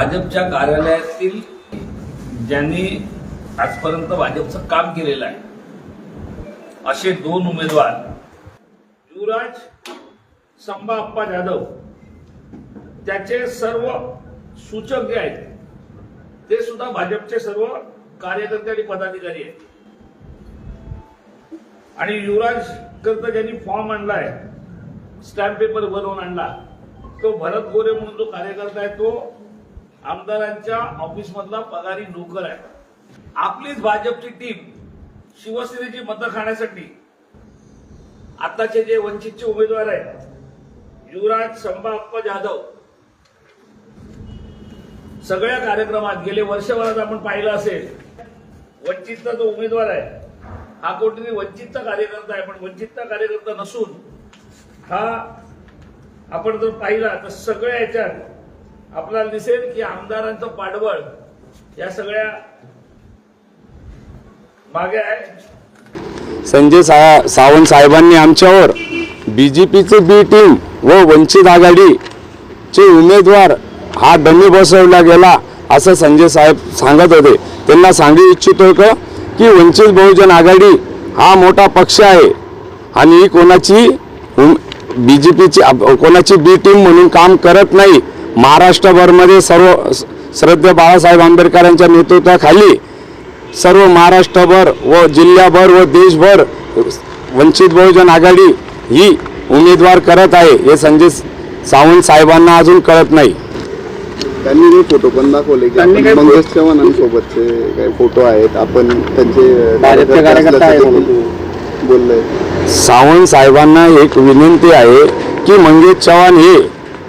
भाजपच्या कार्यालयातील ज्यांनी आजपर्यंत भाजपचं काम केलेलं आहे असे दोन उमेदवार युवराज संभा अप्पा जाधव त्याचे सर्व सूचक जे आहेत ते सुद्धा भाजपचे सर्व कार्यकर्ते आणि पदाधिकारी आहेत. आणि युवराज करता ज्यांनी फॉर्म आणलाय स्टॅम्प पेपर बनवून आणला तो भरत गोरे म्हणून जो कार्यकर्ता आहे तो आमदारांच्या ऑफिस मधला पगारी नोकर आहे. आपलीच भाजपची टीम शिवसेनेची मतं खाण्यासाठी आताचे जे वंचितचे उमेदवार आहेत युवराज संभाप्पा जाधव सगळ्या कार्यक्रमात गेले वर्षभरात आपण पाहिलं असेल वंचितचा जो उमेदवार आहे हा कोणतरी वंचितचा कार्यकर्ता आहे पण वंचितचा कार्यकर्ता नसून हा आपण जर पाहिला तर सगळ्या याच्यात आपल्याला दिसेल की आमदारांचं पाठबळ या सगळ्या मागे आहे. संजय सा सावंत साहेबांनी आमच्यावर बी जे बी टीम व वंचित आघाडीचे उमेदवार हा डमी बसवला गेला असं संजय साहेब सांगत होते. त्यांना सांगू इच्छितो का की वंचित बहुजन आघाडी हा मोठा पक्ष आहे आणि कोणाची बी जे पीची कोणाची बी टीम म्हणून काम करत नाही. महाराष्ट्रभरमध्ये सर्व श्रद्धेय बाळासाहेब आंबेडकरांच्या नेतृत्वाखाली सर्व महाराष्ट्रभर व जिल्ह्याभर व देशभर वंचित बहुजन आघाडी ही उमेदवार करत आहे हे संजय सावंत साहेबांना अजून कळत नाही. त्यांनी जे फोटो पण दाखवले की त्यांनी आपण मंगेश चव्हाणांसोबतचे काही फोटो आहेत आपण त्यांचे बोललंय सावंत साहेबांना एक विनंती आहे की मंगेश चव्हाण हे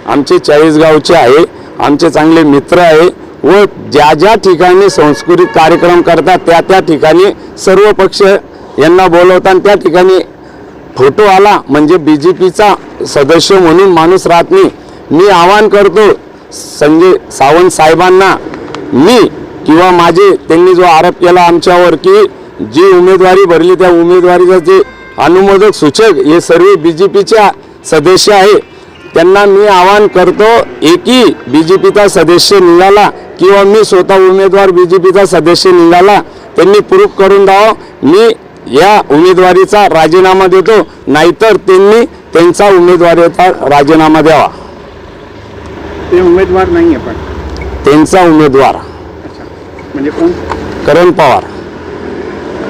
आमचे चाळीसगावचे आहे आमचे चांगले मित्र आहे. व ज्या ज्या ठिकाणी सांस्कृतिक कार्यक्रम करतात त्या त्या ठिकाणी सर्व पक्ष यांना बोलवतात त्या ठिकाणी फोटो आला म्हणजे बी जे पीचा सदस्य म्हणून माणूस राहत नाही. मी आवाहन करतो संजय सावंत साहेबांना मी किंवा माझे त्यांनी जो आरोप केला आमच्यावर की जी उमेदवारी भरली त्या उमेदवारीचं जे अनुमोदक सूचक हे सर्व बी जे पीच्या सदस्य आहे. त्यांना मी आवाहन करतो एकही बी जे पीचा सदस्य निघाला किंवा मी स्वतः उमेदवार बी जे पीचा सदस्य निघाला त्यांनी प्रूफ करून द्यावं. मी या उमेदवारीचा राजीनामा देतो नाहीतर त्यांनी त्यांचा उमेदवारीचा राजीनामा द्यावा. ते उमेदवार नाही आहे पण. त्यांचा उमेदवार. म्हणजे कोण? करण पवार.